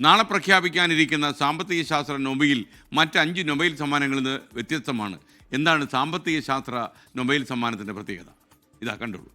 നാളെ പ്രഖ്യാപിക്കാനിരിക്കുന്ന സാമ്പത്തിക ശാസ്ത്ര നൊബൈൽ മറ്റ് അഞ്ച് നൊബൈൽ സമ്മാനങ്ങളിൽ നിന്ന് വ്യത്യസ്തമാണ്. എന്താണ് സാമ്പത്തിക ശാസ്ത്ര നൊബൈൽ സമ്മാനത്തിന്റെ പ്രത്യേകത? ഇതാ കണ്ടുള്ളൂ.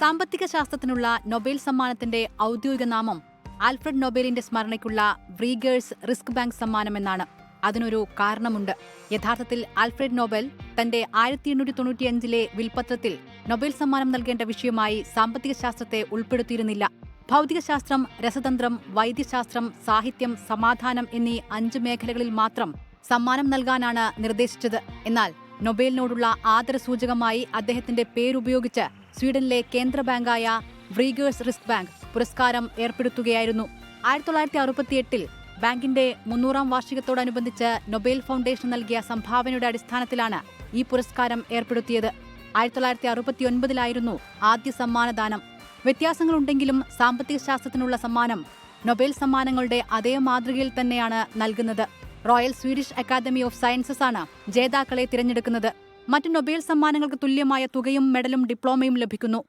സാമ്പത്തിക ശാസ്ത്രത്തിനുള്ള നൊബേൽ സമ്മാനത്തിന്റെ ഔദ്യോഗിക നാമം ആൽഫ്രഡ് നൊബേലിന്റെ സ്മരണയ്ക്കുള്ള വ്രീഗേഴ്സ് റിസ്ക് ബാങ്ക് സമ്മാനം എന്നാണ് അതിനൊരു കാരണമുണ്ട്. യഥാർത്ഥത്തിൽ ആൽഫ്രഡ് നോബൽ തന്റെ ആയിരത്തി എണ്ണൂറ്റി തൊണ്ണൂറ്റിയഞ്ചിലെ വിൽപത്രത്തിൽ നൊബേൽ സമ്മാനം നൽകേണ്ട വിഷയമായി സാമ്പത്തിക ശാസ്ത്രത്തെ ഉൾപ്പെടുത്തിയിരുന്നില്ല. ഭൗതികശാസ്ത്രം രസതന്ത്രം വൈദ്യശാസ്ത്രം സാഹിത്യം സമാധാനം എന്നീ അഞ്ച് മേഖലകളിൽ മാത്രം സമ്മാനം നൽകാനാണ് നിർദ്ദേശിച്ചത്. എന്നാൽ നൊബേലിനോടുള്ള ആദരസൂചകമായി അദ്ദേഹത്തിന്റെ പേരുപയോഗിച്ച് സ്വീഡനിലെ കേന്ദ്ര ബാങ്കായ വ്രീഗേഴ്സ് റിസ്ക് ബാങ്ക് പുരസ്കാരം ഏർപ്പെടുത്തുകയായിരുന്നു. ആയിരത്തി തൊള്ളായിരത്തി അറുപത്തിയെട്ടിൽ ബാങ്കിന്റെ മുന്നൂറാം വാർഷികത്തോടനുബന്ധിച്ച് നൊബേൽ ഫൗണ്ടേഷൻ നൽകിയ സംഭാവനയുടെ അടിസ്ഥാനത്തിലാണ് ഈ പുരസ്കാരം ഏർപ്പെടുത്തിയത്. ആയിരത്തി തൊള്ളായിരത്തി അറുപത്തിയൊൻപതിലായിരുന്നു ആദ്യ സമ്മാനദാനം. വ്യത്യാസങ്ങളുണ്ടെങ്കിലും സാമ്പത്തിക ശാസ്ത്രത്തിനുള്ള സമ്മാനം നൊബേൽ സമ്മാനങ്ങളുടെ അതേ മാതൃകയിൽ തന്നെയാണ് നൽകുന്നത്. Royal Swedish Academy of Sciences ആണ് ജേതാക്കളെ തിരഞ്ഞെടുക്കുന്നത്. മറ്റ് നൊബേൽ സമ്മാനങ്ങൾക്ക് തുല്യമായ തുകയും മെഡലും ഡിപ്ലോമയും ലഭിക്കുന്നു.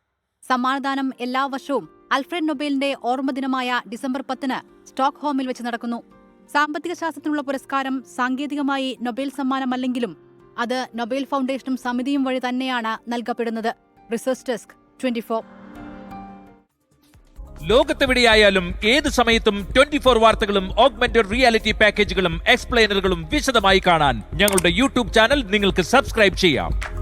സമ്മാനദാനം എല്ലാ വർഷവും അൽഫ്രഡ് നൊബേലിന്റെ ഓർമ്മദിനമായ ഡിസംബർ പത്തിന് സ്റ്റോക്ക്ഹോമിൽ വെച്ച് നടക്കുന്നു. സാമ്പത്തിക ശാസ്ത്രത്തിനുള്ള പുരസ്കാരം സാങ്കേതികമായി നൊബേൽ സമ്മാനമല്ലെങ്കിലും അത് നൊബേൽ ഫൗണ്ടേഷനും സമിതിയും വഴി തന്നെയാണ് നൽകപ്പെടുന്നത്. Research desk twenty four. ലോകത്തെവിടെയായാലും ഏത് സമയത്തും ട്വന്റി ഫോർ വാർത്തകളും ഓഗ്മെന്റഡ് റിയാലിറ്റി പാക്കേജുകളും എക്സ്പ്ലെയിനറുകളും വിശദമായി കാണാൻ ഞങ്ങളുടെ യൂട്യൂബ് ചാനൽ നിങ്ങൾക്ക് സബ്സ്ക്രൈബ് ചെയ്യാം.